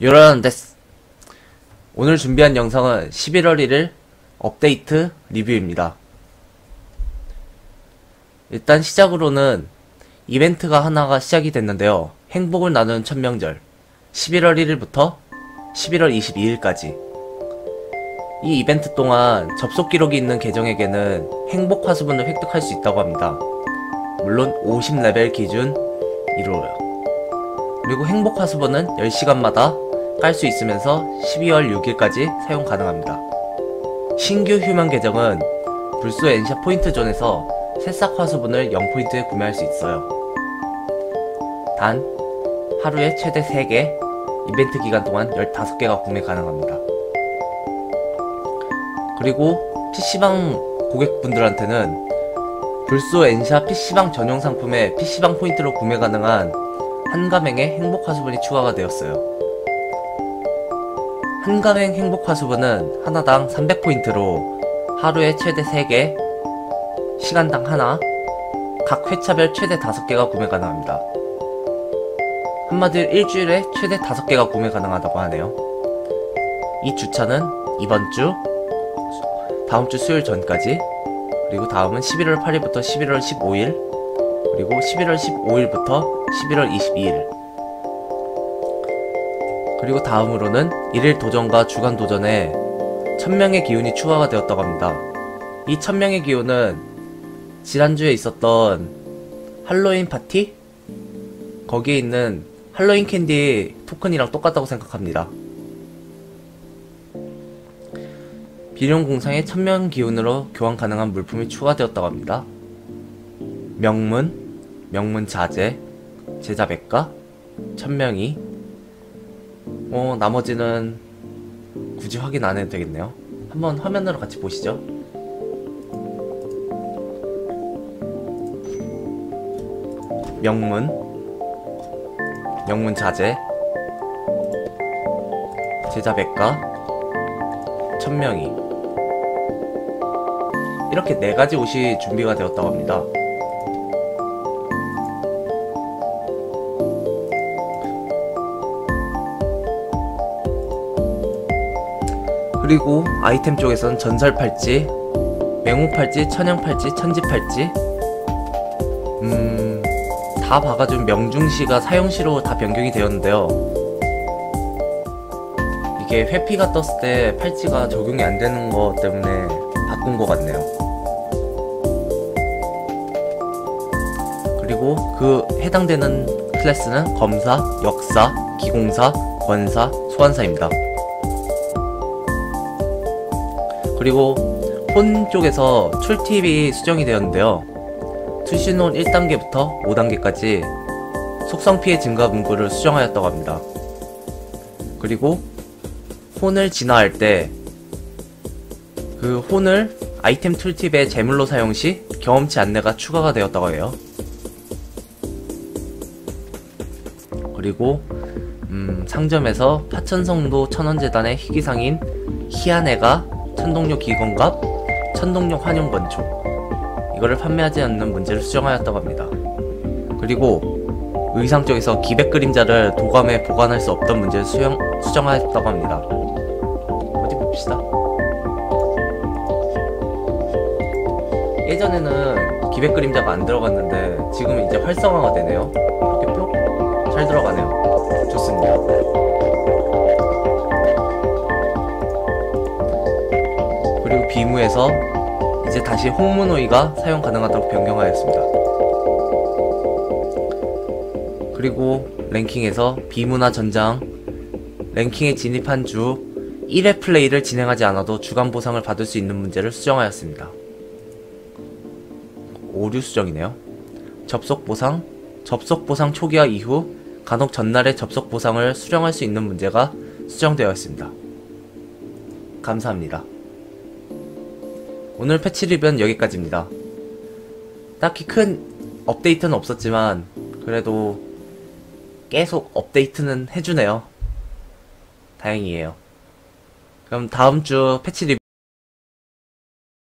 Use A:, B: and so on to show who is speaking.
A: 요런 데스. 오늘 준비한 영상은 11월 1일 업데이트 리뷰입니다. 일단 시작으로는 이벤트가 하나가 시작이 됐는데요. 행복을 나누는 천명절. 11월 1일부터 11월 22일까지. 이 이벤트 동안 접속 기록이 있는 계정에게는 행복 화수분을 획득할 수 있다고 합니다. 물론 50레벨 기준 이로요. 그리고 행복 화수분은 10시간마다 깔 수 있으면서 12월 6일까지 사용 가능합니다. 신규 휴먼 계정은 불소 엔샤 포인트 존에서 새싹 화수분을 0포인트에 구매할 수 있어요. 단 하루에 최대 3개, 이벤트 기간 동안 15개가 구매 가능합니다. 그리고 PC방 고객분들한테는 불소 엔샤 PC방 전용 상품에 PC방 포인트로 구매 가능한 한 가맹의 행복 화수분이 추가가 되었어요. 한 가맹 행복 화수분은 하나당 300포인트로 하루에 최대 3개, 시간당 하나, 각 회차별 최대 5개가 구매 가능합니다. 한마디로 일주일에 최대 5개가 구매 가능하다고 하네요. 이 주차는 이번 주, 다음 주 수요일 전까지, 그리고 다음은 11월 8일부터 11월 15일, 그리고 11월 15일부터 11월 22일, 그리고 다음으로는 1일 도전과 주간 도전에 1000명의 기운이 추가가 되었다고 합니다. 이 1000명의 기운은 지난주에 있었던 할로윈 파티? 거기에 있는 할로윈 캔디 토큰이랑 똑같다고 생각합니다. 비룡 공상에 1000명 기운으로 교환 가능한 물품이 추가되었다고 합니다. 명문, 명문 자재, 제자 백과, 1000명이 어, 나머지는 굳이 확인 안 해도 되겠네요. 한번 화면으로 같이 보시죠. 명문, 명문 자재, 제자 백과, 천명이 이렇게 네 가지 옷이 준비가 되었다고 합니다. 그리고 아이템 쪽에선 전설 팔찌, 맹호 팔찌, 천연 팔찌, 천지 팔찌, 음, 다 봐가지고 명중시가 사용시로 다 변경이 되었는데요. 이게 회피가 떴을 때 팔찌가 적용이 안 되는 것 때문에 바꾼 것 같네요. 그리고 그 해당되는 클래스는 검사, 역사, 기공사, 권사, 소환사입니다. 그리고 폰 쪽에서 출팁이 수정이 되었는데요. 투신혼 1단계부터 5단계까지 속성 피해 증가 문구를 수정하였다고 합니다. 그리고 혼을 진화할 때 그 혼을 아이템 툴팁의 제물로 사용 시 경험치 안내가 추가가 되었다고 해요. 그리고 음, 상점에서 파천성도 천원재단의 희귀상인 희한애가 천동력 기건갑, 천동력 환영 권총 이거를 판매하지 않는 문제를 수정하였다고 합니다. 그리고 의상 쪽에서 기백 그림자를 도감에 보관할 수 없던 문제를 수영, 수정하였다고 합니다. 어디 봅시다. 예전에는 기백 그림자가 안 들어갔는데 지금은 이제 활성화가 되네요. 이렇게 뿅? 잘 들어가네요. 비무에서 이제 다시 홍문호이가 사용 가능하도록 변경하였습니다. 그리고 랭킹에서 비무나 전장 랭킹에 진입한 주 1회 플레이를 진행하지 않아도 주간 보상을 받을 수 있는 문제를 수정하였습니다. 오류 수정이네요. 접속 보상, 접속 보상 초기화 이후 간혹 전날에 접속 보상을 수령할 수 있는 문제가 수정되었습니다. 감사합니다. 오늘 패치 리뷰는 여기까지입니다. 딱히 큰 업데이트는 없었지만 그래도 계속 업데이트는 해주네요. 다행이에요. 그럼 다음 주 패치 리뷰